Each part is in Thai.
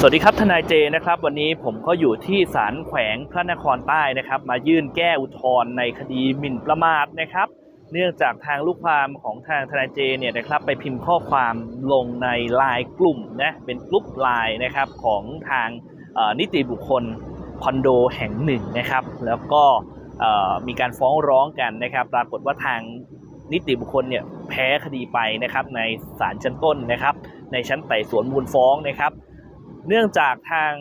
สวัสดีครับทนายเจนะครับ วันนี้ผมก็อยู่ที่ศาลแขวงพระนครใต้นะครับ มายื่นแก้อุทธรณ์ในคดีหมิ่นประมาทนะครับ เนื่องจากทางลูกความของทางทนายเจเนี่ยนะครับไปพิมพ์ข้อความลงในไลน์กลุ่มนะเป็นกลุ่มไลน์นะครับของทางนิติบุคคลคอนโดแห่งหนึ่งนะครับ แล้วก็มีการฟ้องร้องกันนะครับ ปรากฏว่าทางนิติบุคคลเนี่ยแพ้คดีไปนะครับในศาลชั้นต้นนะครับ ในชั้นไต่สวนมูลฟ้องนะครับ เนื่องจากทาง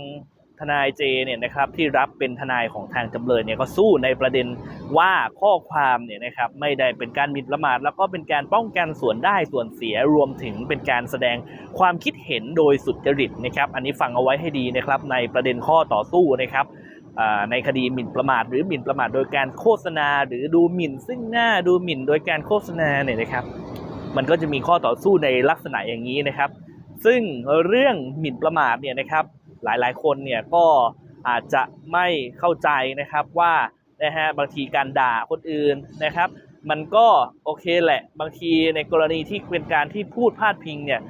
ทนายเจเนี่ยนะครับที่รับเป็นทนายของทางจำเลยเนี่ยก็สู้ในประเด็นว่าข้อความเนี่ยนะครับไม่ได้เป็นการหมิ่นประมาทแล้วก็เป็นการป้องกันส่วนได้ส่วนเสียรวมถึงเป็นการแสดงความคิดเห็นโดยสุจริตนะครับอันนี้ฟังเอาไว้ให้ดีนะครับในประเด็นข้อต่อสู้นะครับในคดีหมิ่นประมาท หรือหมิ่นประมาทโดยการโฆษณา หรือดูหมิ่นซึ่งหน้าดูหมิ่นโดยการโฆษณาเนี่ยนะครับ มันก็จะมีข้อต่อสู้ในลักษณะอย่างนี้นะครับ ซึ่งเรื่องหมิ่นประมาทเนี่ยนะครับหลายๆ คนเนี่ยก็อาจจะไม่เข้าใจนะครับว่านะฮะบางทีการด่าคนอื่นนะครับ มันก็โอเคแหละบางทีในกรณีที่เป็นการที่พูดพาดพิงเนี่ย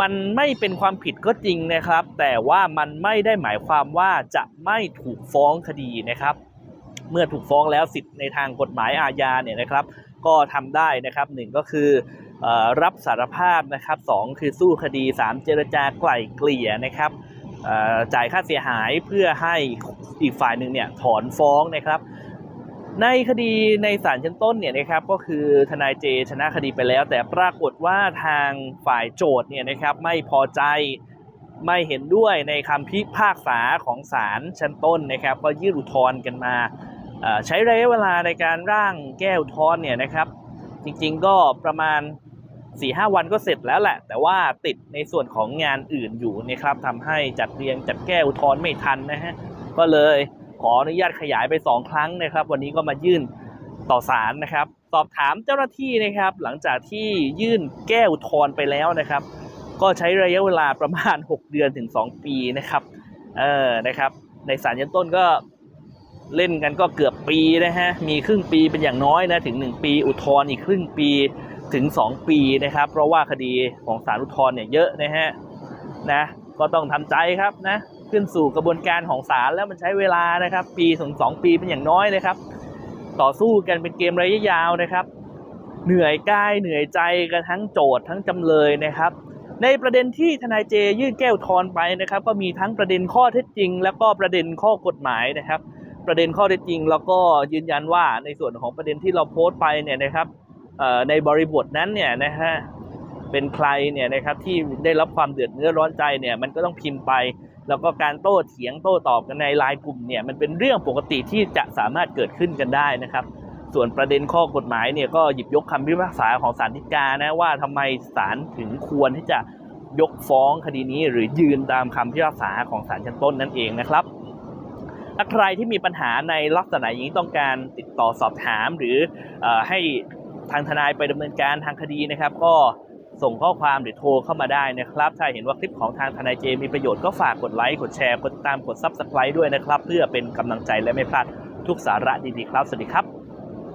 มันไม่เป็นความผิดก็จริงนะครับ แต่ว่ามันไม่ได้หมายความว่าจะไม่ถูกฟ้องคดีนะครับ เมื่อถูกฟ้องแล้วสิทธิ์ในทางกฎหมายอาญาเนี่ยนะครับ ก็ทำได้นะครับหนึ่งก็คือ รับสารภาพนะครับสองคือสู้คดี 3 เจรจาไกล่เกลี่ยนะครับจ่ายค่าเสียหายเพื่อให้อีกฝ่ายหนึ่งเนี่ยถอนฟ้องนะครับในคดีในศาลชั้นต้นเนี่ยนะครับก็คือทนายเจชนะคดีไปแล้ว แต่ปรากฏว่าทางฝ่ายโจทย์เนี่ยนะครับไม่พอใจไม่เห็นด้วยในคำพิพากษาของศาลชั้นต้นนะครับ ก็ยื่นอุทธรณ์กันมา ใช้ระยะเวลาในการร่างแก้อุทธรณ์เนี่ยนะครับ จริงๆก็ประมาณ 4-5หวันก็เสร็จแล้วแหละ แต่ว่าติดในส่วนของงานอื่นอยู่นะครับทำให้จัดเรียงจัดแก้อุทธรณ์ไม่ทันนะฮะก็เลยขออนุญาตขยายไป 2 ครั้งนะครับ วันนี้ก็มายื่นต่อศาลนะครับ สอบถามเจ้าหน้าที่นะครับ หลังจากที่ยื่นแก้อุทธรณ์ไปแล้วนะครับ ก็ใช้ระยะเวลาประมาณ 6 เดือนถึง 2 ปีนะครับเออนะครับ ในศาลชั้นต้นก็เล่นกันก็เกือบปีนะฮะมีครึ่งปีเป็นอย่างน้อยนะถึง 1 ปี อุทธรณ์อีกครึ่งปี ถึง 2 ปีนะครับ เพราะว่าคดีของศาลอุทธร์เนี่ยเยอะนะฮะนะก็ต้องทำใจครับนะขึ้นสู่กระบวนการของศาลแล้วมันใช้เวลานะครับ ปีถึงสองปีเป็นอย่างน้อยนะครับ ต่อสู้กันเป็นเกมระยะยาวนะครับ เหนื่อยกายเหนื่อยใจกันทั้งโจทย์ทั้งจำเลยนะครับ ในประเด็นที่ทนายเจยื่นแก้วทอนไปนะครับ ก็มีทั้งประเด็นข้อเท็จจริง แล้วก็ประเด็นข้อกฎหมายนะครับ ประเด็นข้อเท็จจริง แล้วก็ยืนยันว่าในส่วนของประเด็นที่เราโพสต์ไปเนี่ยนะครับ ในบริบทนั้นเนี่ยนะฮะเป็นใครเนี่ยนะครับที่ได้รับความเดือดเนื้อร้อนใจเนี่ยมันก็ต้องพิมพ์ไป แล้วก็การโต้เถียงโต้ตอบกันในไลน์กลุ่มเนี่ยมันเป็นเรื่องปกติที่จะสามารถเกิดขึ้นกันได้นะครับ ส่วนประเด็นข้อกฎหมายเนี่ยก็หยิบยกคำพิพากษาของศาลฎีกานะว่าทำไมศาลถึงควรที่จะยกฟ้องคดีนี้หรือยืนตามคำพิพากษาของศาลชั้นต้นนั่นเองนะครับถ้าใครที่มีปัญหาในลักษณะอย่างนี้ต้องการติดต่อสอบถามหรืออให้ ทางทนายไปดำเนินการทางคดีนะครับ ก็ส่งข้อความหรือโทรเข้ามาได้นะครับ ถ้าเห็นว่าคลิปของทางทนายเจมีประโยชน์ก็ฝากกดไลค์ กดแชร์ กดติดตาม กดซับสไครต์ด้วยนะครับ เพื่อเป็นกำลังใจและไม่พลาดทุกสาระดีๆครับ สวัสดีครับ